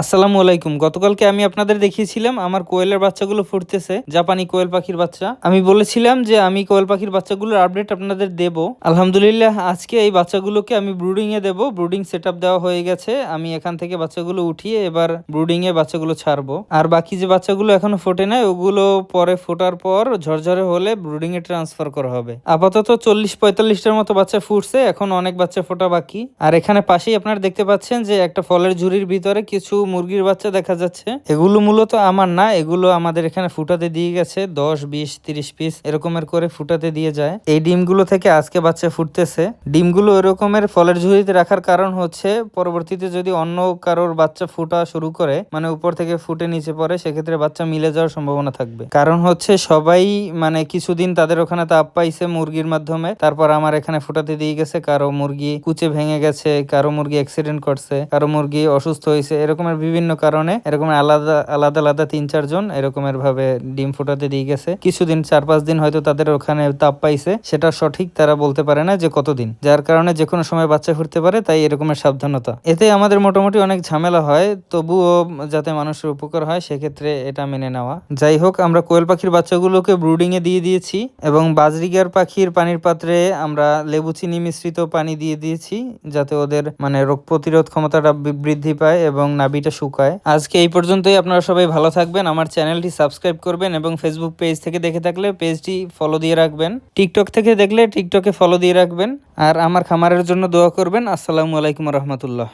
আসসালামু আলাইকুম। গতকালকে আমি আপনাদের দেখিয়েছিলাম আমার কোয়েলের বাচ্চাগুলো ফুটতেছে, জাপানি কোয়েল পাখির বাচ্চা। আমি বলেছিলাম যে আমি কোয়েল পাখির বাচ্চাগুলোর আপডেট আপনাদের দেব। আলহামদুলিল্লাহ, আজকে এই বাচ্চাগুলোকে আমি ব্রুডিং এ দেব। ব্রুডিং সেট দেওয়া হয়ে গেছে। আমি এখান থেকে বাচ্চাগুলো উঠিয়ে এবার ব্রুডিং এ বাচ্চাগুলো ছাড়বো। আর বাকি যে বাচ্চাগুলো এখনও ফোটে নাই, ওগুলো পরে ফোটার পর ঝরঝরে হলে ব্রুডিং এ ট্রান্সফার করা হবে। আপাতত চল্লিশ পঁয়তাল্লিশটার মতো বাচ্চা ফুটছে, এখন অনেক বাচ্চা ফোটা বাকি। আর এখানে পাশেই আপনারা দেখতে পাচ্ছেন যে একটা ফলের ঝুড়ির ভিতরে কিছু মুরগির বাচ্চা দেখা যাচ্ছে। এগুলো মূলত আমার না, এগুলো আমাদের এখানে ফুটাতে দিয়ে গেছে, দশ, বিশ, তিরিশ পিস এরকমের করে ফুটাতে দিয়ে যায়। এই ডিমগুলো থেকে আজকে বাচ্চা ফুটতেছে। ডিমগুলো এরকমের ফলের ঝুড়িতে রাখার কারণ হচ্ছে, পরবর্তীতে যদি অন্য কারোর বাচ্চা ফুটা শুরু করে মানে উপর থেকে ফুটে নিচে পড়ে, সেক্ষেত্রে বাচ্চা মিলে যাওয়ার সম্ভাবনা থাকবে। কারণ হচ্ছে সবাই মানে কিছুদিন তাদের ওখানে তাপ পাইছে মুরগির মাধ্যমে, তারপর আমার এখানে ফুটাতে দিয়ে গেছে, কারও মুরগি কুচে ভেঙে গেছে, কারও মুরগি অ্যাক্সিডেন্ট করছে, কারও মুরগি অসুস্থ হয়েছে, এরকমের বিভিন্ন কারণে এরকম আলাদা আলাদা আলাদা তিন চারজন এরকমের ভাবে ডিম ফুটাতে দিয়ে গেছে। কিছুদিন, চার, পাঁচ দিন হয়তো তাদের ওখানে তাপ পাইছে। সেটা সঠিক তারা বলতে পারে না যে কতদিন। যার কারণে যে কোনো সময় বাচ্চা ফুটতে পারে, তাই এরকমের সাবধানতা। এতে আমাদের মোটামুটি অনেক ঝামেলা হয়, তবুও যাতে মানুষের উপকার হয়, সেক্ষেত্রে এটা মেনে নেওয়া। যাই হোক, আমরা কোয়েল পাখির বাচ্চাগুলোকে ব্রুডিং এ দিয়ে দিয়েছি এবং বাজরিগার পাখির পানির পাত্রে আমরা লেবু চিনি মিশ্রিত পানি দিয়ে দিয়েছি, যাতে ওদের মানে রোগ প্রতিরোধ ক্ষমতাটা বৃদ্ধি পায় এবং নাভিটা শুকায়। আজকে এই পর্যন্তই, আপনারা সবাই ভালো থাকবেন, আমার চ্যানেলটি সাবস্ক্রাইব করবেন এবং ফেসবুক পেজ থেকে দেখে থাকলে পেজটি ফলো দিয়ে রাখবেন। টিকটক থেকে দেখলে টিকটকে ফলো দিয়ে রাখবেন। আর আমার খামারের জন্য দোয়া করবেন। আসসালামু আলাইকুম রহমতুল্লাহ।